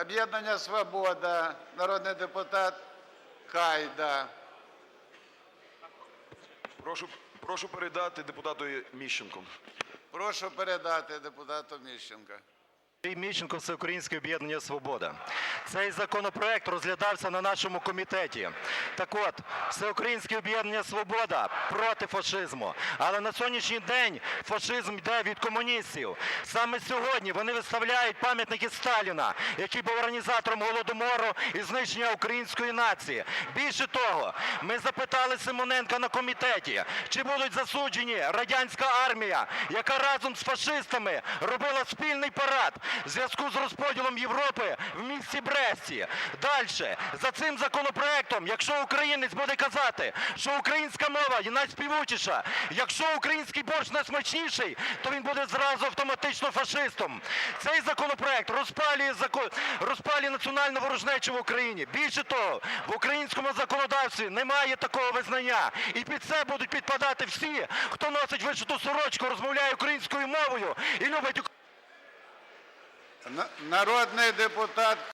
Об'єднання Свобода, народний депутат Кайда. Прошу, прошу передати депутату Міщенку. Прошу передати депутату Міщенка. Андрій Міщенко, Всеукраїнське об'єднання «Свобода». Цей законопроект розглядався на нашому комітеті. Так от, Всеукраїнське об'єднання «Свобода» проти фашизму. Але на сьогоднішній день фашизм йде від комуністів. Саме сьогодні вони виставляють пам'ятники Сталіна, який був організатором Голодомору і знищення української нації. Більше того, ми запитали Симоненка на комітеті, чи будуть засуджені радянська армія, яка разом з фашистами робила спільний парад в зв'язку з розподілом Європи в місті Бресті. Далі, за цим законопроектом, якщо українець буде казати, що українська мова є найспівучіша, якщо український борщ найсмачніший, то він буде зразу автоматично фашистом. Цей законопроект розпалює закон, розпалює національну ворожнечу в Україні. Більше того, в українському законодавстві немає такого визнання. І під це будуть підпадати всі, хто носить вишиту сорочку, розмовляє українською мовою і любить Україну. На- Народний депутат